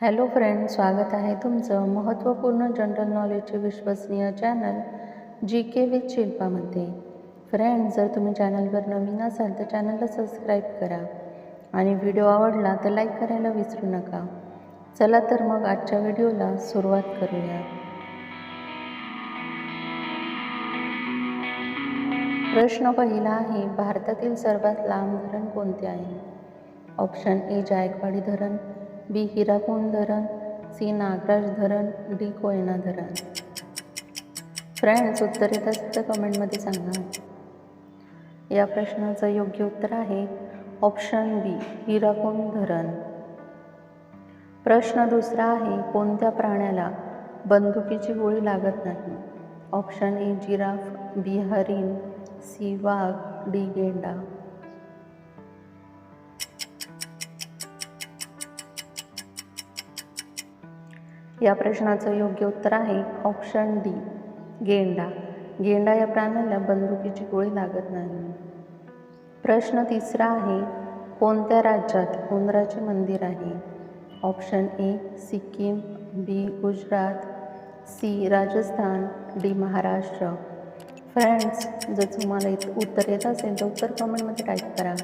Hello friend स्वागत आहे तुमचं महत्त्वपूर्ण जनरल नॉलेजचे विश्वसनीय चॅनल जी के विथ शिल्पामध्ये. फ्रेंड जर तुम्ही चॅनलवर नवीन असाल तर चॅनलला सबस्क्राईब करा आणि व्हिडिओ आवडला तर लाईक करायला विसरू नका. चला तर मग आजच्या व्हिडिओला सुरुवात करूया. प्रश्न पहिला आहे भारतातील सर्वात लांब धरण कोणते आहे? ऑप्शन ए जायकवाडी धरण बी हिराकुंड धरण सी नागराज धरण डी कोयना धरण. फ्रेंड्स उत्तर येत असेल तर कमेंटमध्ये सांगा. या प्रश्नाचं योग्य उत्तर आहे ऑप्शन बी हिराकुंड धरण. प्रश्न दुसरा आहे कोणत्या प्राण्याला बंदुकीची गोळी लागत नाही? ऑप्शन ए जिराफ बी हरिण सी वाघ डी गेंडा. या प्रश्नाचं योग्य उत्तर आहे ऑप्शन डी गेंडा. गेंडा या प्राण्याला बंदुकीची गोळी लागत नाही. प्रश्न तिसरा आहे कोणत्या राज्यात उंदराचे मंदिर आहे? Option A Sikkim B Gujarat C Rajasthan D Maharashtra. Friends जर तुम्हाला इत उत्तर येत असेल तर उत्तर कमेंटमध्ये टाईप करा.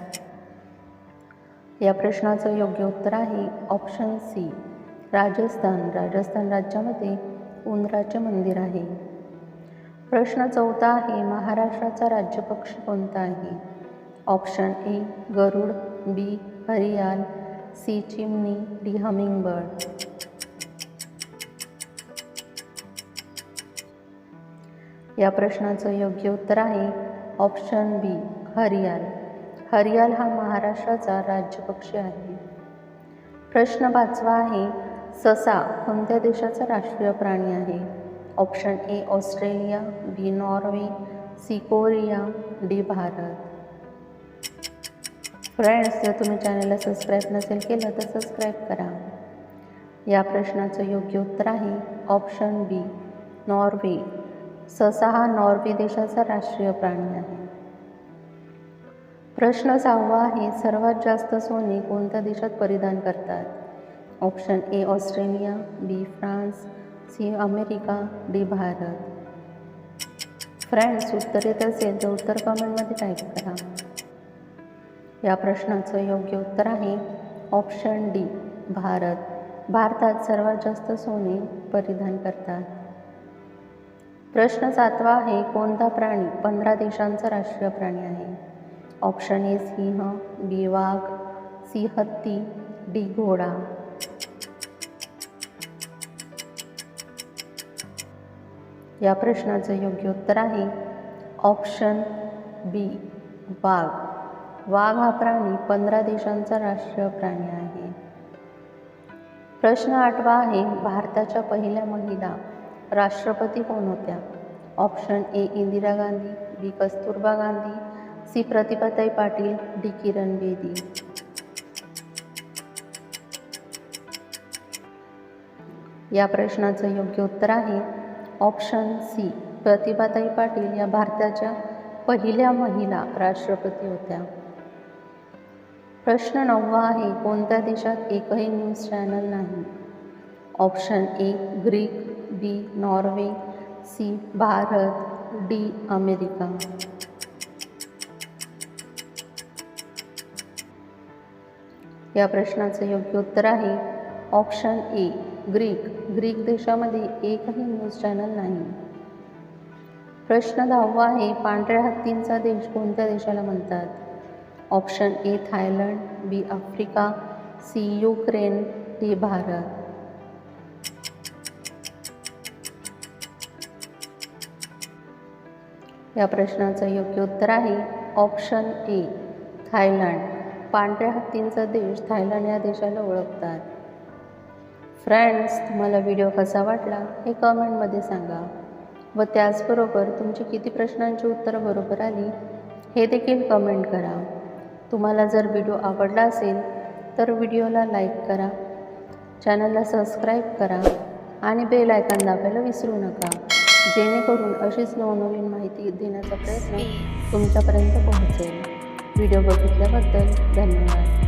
या प्रश्नाचं योग्य उत्तर आहे ऑप्शन सी राजस्थान राजस्थान राज्यामध्ये उंदराचे मंदिर आहे. प्रश्न चौथा आहे महाराष्ट्राचा राज्यपक्षी कोणता आहे? ऑप्शन ए गरुड बी हरियाल सी चिमणी डी हमिंगबर्ड या प्रश्नाचं योग्य उत्तर आहे ऑप्शन बी हरियाल. हरियाल हा महाराष्ट्राचा राज्यपक्षी आहे. प्रश्न पाचवा आहे ससा कोणत्या देशाचा राष्ट्रीय प्राणी आहे? Option A Australia B Norway C Korea D Bharat. Friends जर तुम्ही चॅनलला सबस्क्राईब नसेल केलं तर सबस्क्राईब करा. या प्रश्नाचं योग्य उत्तर आहे ऑप्शन बी नॉर्वे. ससा हा नॉर्वे देशाचा राष्ट्रीय प्राणी आहे. प्रश्न सहावा आहे सर्वात जास्त सोने कोणत्या देशात परिधान करतात? Option A Australia B France C America D Bharat. Friends उत्तर येत असेल तर उत्तर कमेंटमध्ये टाईप करा. या प्रश्नाचं योग्य उत्तर आहे ऑप्शन डी भारत. भारतात सर्वात जास्त सोने परिधान करतात. प्रश्न सातवा आहे कोणता प्राणी पंधरा देशांचा राष्ट्रीय प्राणी आहे? ऑप्शन ए सिंह बी वाघ सी हत्ती डी घोडा. या प्रश्नाचं योग्य उत्तर आहे. ऑप्शन बी वाघ. वाघ हा प्राणी पंधरा देशांचा राष्ट्रीय प्राणी आहे. प्रश्न आठवा आहे भारताच्या पहिल्या महिला राष्ट्रपती कोण होत्या? Option A Indira Gandhi B Kasturba Gandhi C Pratibhatai Patil D Kiran Bedi. या प्रश्नाचं योग्य उत्तर आहे ऑप्शन सी. प्रतिभाताई पाटील या भारताच्या पहिल्या महिला राष्ट्रपती होत्या. प्रश्न नववा आहे कोणत्या देशात एकही न्यूज चॅनल नाही? Option A Greek B Norway C Bharat D America. या प्रश्नाचं योग्य उत्तर आहे ऑप्शन ए ग्रीक ग्रीक देशामध्ये एकही न्यूज चॅनल नाही. प्रश्न दहावा आहे पांढऱ्या हत्तींचा देश कोणत्या देशाला म्हणतात? Option A Thailand B Africa C Ukraine D Bharat. या प्रश्नाचं योग्य उत्तर आहे ऑप्शन ए थायलंड. पांढऱ्या हत्तींचा देश थायलंड या देशाला ओळखतात. फ्रेंड्स तुम्हाला व्हिडिओ कसा वाटला हे कमेंटमध्ये सांगा. व त्याचबरोबर तुमची किती प्रश्नांची उत्तरं बरोबर आली हे देखील कमेंट करा. तुम्हाला जर व्हिडिओ आवडला असेल तर व्हिडिओला लाईक करा. चॅनलला सबस्क्राईब करा आणि बेल आयकॉन दाबायला विसरू नका. जेणेकरून अशीच नवनवीन माहिती देण्याचा प्रयत्न तुमच्यापर्यंत पोहोचेल. व्हिडिओ बघितल्याबद्दल धन्यवाद.